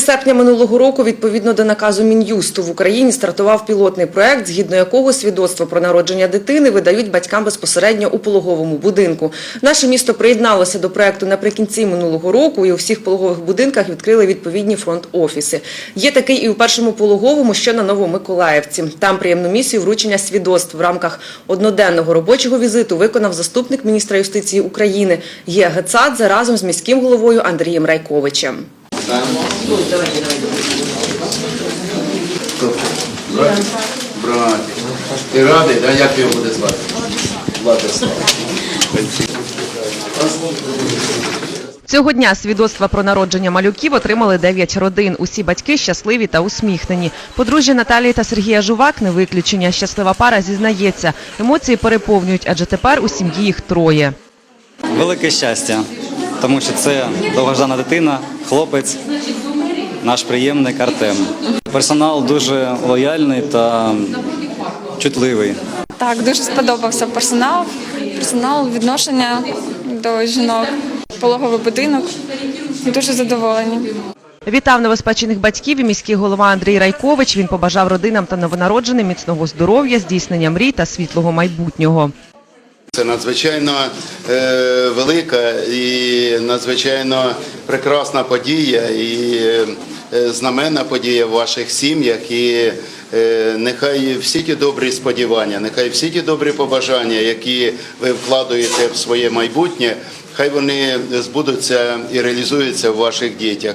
серпня минулого року, відповідно до наказу Мін'юсту, в Україні стартував пілотний проект, згідно якого свідоцтво про народження дитини видають батькам безпосередньо у пологовому будинку. Наше місто приєдналося до проекту наприкінці минулого року, і у всіх пологових будинках відкрили відповідні фронт-офіси. Є такий і у першому пологовому, що на Новомиколаївці. Там приємну місію вручення свідоцтв в рамках одноденного робочого візиту виконав заступник міністра юстиції України Є Гецадзе разом з міським головою Андрієм Райковичем. Братик? Братик. Ти радий, да? як його буде звати? Владислав. Цього дня свідоцтва про народження малюків отримали 9 родин. Усі батьки щасливі та усміхнені. Подружжя Наталії та Сергія Жувак не виключення. Щаслива пара зізнається. Емоції переповнюють, адже тепер у сім'ї їх троє. Велике щастя, тому що це довгождана дитина, хлопець, наш приємник Артем. Персонал дуже лояльний та чутливий. Так, дуже сподобався персонал, персонал, відношення до жінок, пологовий будинок. Дуже задоволені. Вітав новоспечених батьків і міський голова Андрій Райкович. Він побажав родинам та новонародженим міцного здоров'я, здійснення мрій та світлого майбутнього. Це надзвичайно е, велика і надзвичайно прекрасна подія і е, знаменна подія в ваших сім'ях. І е, нехай всі ті добрі сподівання, нехай всі ті добрі побажання, які ви вкладуєте в своє майбутнє, хай вони збудуться і реалізуються в ваших дітях.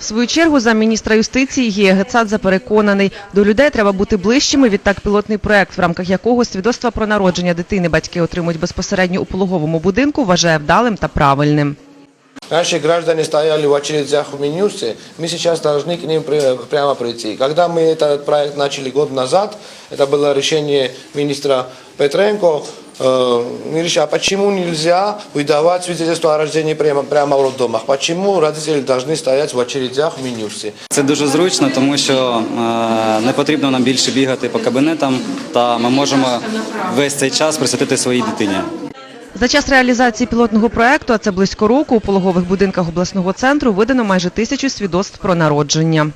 В свою чергу замміністра юстиції Гія Гецадзе переконаний, до людей треба бути ближчими. Відтак пілотний проект, в рамках якого свідоцтва про народження дитини батьки отримують безпосередньо у пологовому будинку, вважає вдалим та правильним. Наши граждане стояли в очередях в Минюсе, мы сейчас должны к ним при- прямо прийти. Когда мы этот проект начали год назад, это было решение министра Петренко, э, мы решили, а почему нельзя выдавать свидетельство о рождении прямо, прямо в роддомах? Почему родители должны стоять в очередях в Минюсе? Це дуже зручно, тому що е, не потрібно нам більше бігати по кабінетам, та ми можемо весь цей час присвятити своїй дитині. За час реалізації пілотного проекту, а це близько року, у пологових будинках обласного центру видано майже тисячу свідоцтв про народження.